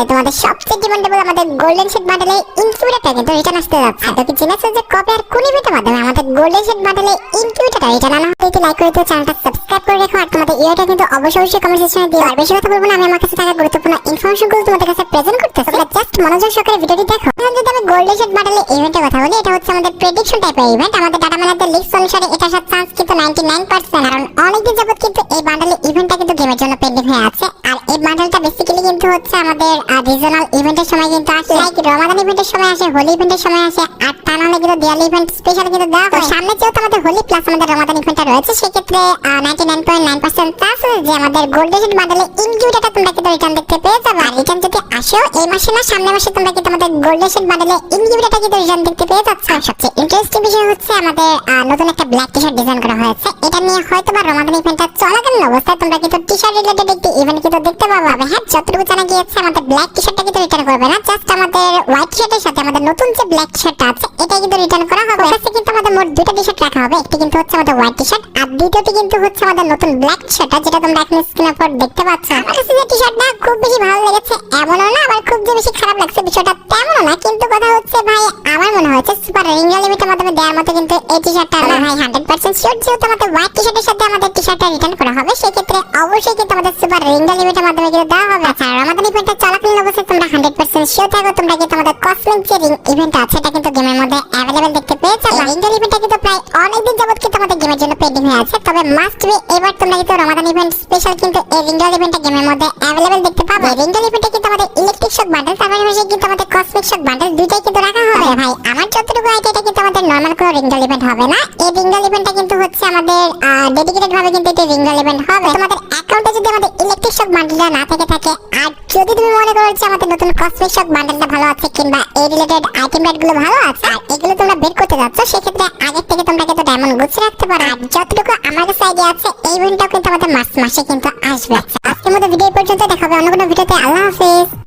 মধ্যে তোমাদের সবচেয়ে ডিমান্ডেবল আমাদের গোল্ডেন শেড বান্ডেলে ইনকিউবেটরটা কিন্তু রিটার্ন আসতে যাচ্ছে। তো কি জেনেছো যে কবে আর কোন ইভেন্টের মাধ্যমে আমাদের গোল্ডেন শেড বান্ডেলে ইনকিউবেটরটা রিটার্ন আনা হবে লাইক করে দিও চ্যানেলটা সাবস্ক্রাইব করে রেখো, আর তোমাদের ইয়েটা কিন্তু অবশ্যই অবশ্যই কমেন্ট সেকশনে দিও। আর বেশি কথা বলব না, আমি আমার কাছে থাকা গুরুত্বপূর্ণ ইনফরমেশনগুলো তোমাদের কাছে প্রেজেন্ট করতেছি। তোমরা জাস্ট মনোযোগ সহকারে ভিডিওটি দেখো। এখন যদি আমি গোল্ডেন শেড বান্ডেলে ইভেন্টের কথা বলি, এটা হচ্ছে আমাদের প্রেডিকশন টাইপের ইভেন্ট আমাদের ডাটা ম্যানেজার লিস্ট অনুসারে এটা আসার চান্স কিন্তু 99% কারণ অনেকদিন যাবত কিন্তু এই বান্ডেলে ইভেন্টটা কিন্তু গেমের জন্য পেন্ডিং হয়ে আছে। আর এই কিন্তু হচ্ছে আমাদের রিজনাল ইভেন্টের সময় কিন্তু আসে লাইক রমাদান ইভেন্টের সময় আসে হোলি ইভেন্টের সময় আসে আর তা নাহলে কিন্তু দিওয়ালি ইভেন্ট স্পেশাল কিন্তু দেওয়া হয়। সামনে যেহেতু আমাদের হোলি প্লাস আমাদের রমাদান ইভেন্টটা রয়েছে সেক্ষেত্রে ninety nine point nine percent chance যে আমাদের গোল্ডেন বান্ডেলে ইনকিউবেটরটা তোমরা কিন্তু রিটার্ন দেখতে পেয়ে যাবে। আর রিটার্ন যদি আসেও এই মাসে না সামনের মাসে তোমরা কিন্তু আমাদের গোল্ডেন বান্ডেলে ইনকিউবেটরটা কিন্তু রিটার্ন দেখতে পেয়ে যাচ্ছ। আর সবচেয়ে ইন্টারেস্টিং বিষয় হচ্ছে আমাদের নতুন একটা ব্ল্যাক টি শার্ট ডিজাইন করা হয়েছে। এটা নিয়ে হয়তো বা রমাদান ইভেন্টটা চলাকালীন অবস্থায় তোমরা কিন্তু টি শার্ট রিলেটেড একটি ইভেন্ট কিন্তু দেখতে পাবো। হ্যাঁ যতটুকু জানা গিয়েছে, আমাদের ব্ল্যাক টি শার্টটা কিন্তু রিটার্ন করবে না। জাস্ট আমাদের হোয়াইট শার্টের সাথে আমাদের নতুন যে ব্ল্যাক শার্টটা আছে এটা কিন্তু রিটার্ন করা হবে। কিন্তু মোট দুটো টি শার্ট রাখা হবে। একটি কিন্তু হচ্ছে আমাদের হোয়াইট টি শার্ট আর দ্বিতীয়টি কিন্তু হচ্ছে আমাদের নতুন ব্ল্যাক টি শার্টটা যেটা তোমরা এখন স্ক্রিনের উপর দেখতে পাচ্ছ। আমার কাছে যে টি শার্টটা খুব বেশি ভালো লেগেছে, এমনও না, আবার খুব যে বেশি খারাপ লাগছে বিষয়টা তেমনও না, কিন্তু কথা হচ্ছে ভাই, আমার মনে হচ্ছে সুপার রিঙ্গা লিমিটের মাধ্যমে দেওয়ার মতো কিন্তু এই টি শার্টটা না ভাই হান্ড্রেড পার্সেন্ট শিওর যেহেতু আমাদের হোয়াইট টি শার্টের সাথে আমাদের টি শার্টটা রিটার্ন করা হবে, সেক্ষেত্রে অবশ্যই কিন্তু আমাদের সুপার রিঙ্গা লিমিটের মাধ্যমে কিন্তু দেওয়া হবে। আচ্ছা আর আমাদের ইভেন্টটা চলাকালীন অবস্থায় তোমরা হান্ড্রেড পার্সেন্ট শিওর থাকো, তোমরা কিন্তু আমাদের কসমিক যে ইভেন্ট আছে, এটা কিন্তু গেমের মধ্যে অ্যাভেলেবেল দেখতে পেয়েছ রিঙ্গা ইভেন্টটা কিন্তু প্রায় অনেকদিন যাবত কিন্তু আমাদের গেমের জন্য পেন্ডিং হয়ে আছে। তবে মাস্ট বি এবার তোমরা কিন্তু রমাদান ইভেন্ট স্পেশাল কিন্তু এই রিঙ্গল ইভেন্টটা গেমের মধ্যে অ্যাভেলেবেল দেখতে পাবে। রিঙ্গল ইভেন্টটা কিন্তু আমাদের ইলেকট্রিক শক বান্ডেল তার পাশাপাশি কিন্তু আমাদের কসমিক শক বান্ডেল দুইটাই কিন্তু রাখা হবে। ভাই আমার যতটুকু আইডিয়া এটা কিন্তু আমাদের নরমাল কোনো রিঙ্গল ইভেন্ট হবে না। এই রিঙ্গল ইভেন্টটা কিন্তু হচ্ছে আমাদের ডেডিকেটেড ভাবে কিন্তু এটা রিঙ্গল ইভেন্ট হবে। তোমাদের অ্যাকাউন্টে যদি আমাদের ইলেকট্রিক শক বান্ডেলটা না থেকে থাকে আর যদি তুমি মনে করো যে আমাদের নতুন কসমিক শক বান্ডেলটা ভালো আছে কিংবা এই রিলেটেড আইটেমগুলো ভালো আছে আর এগুলো তোমরা বের করতে যাচ্ছ সেক্ষেত্রে আগের থেকে তোমরা কিন্তু ডায়মন্ড গুছিয়ে রাখতে পারো। আর যতটুকু আমার কাছে আইডিয়া আছে এই ইভেন্টটাও কিন্তু আমাদের মার্চ মাসে কিন্তু আসবে। আজকের মতো ভিডিও পর্যন্ত দেখাবে অন্য কোনো ভিডিওতে আল্লাহ হাফেজ।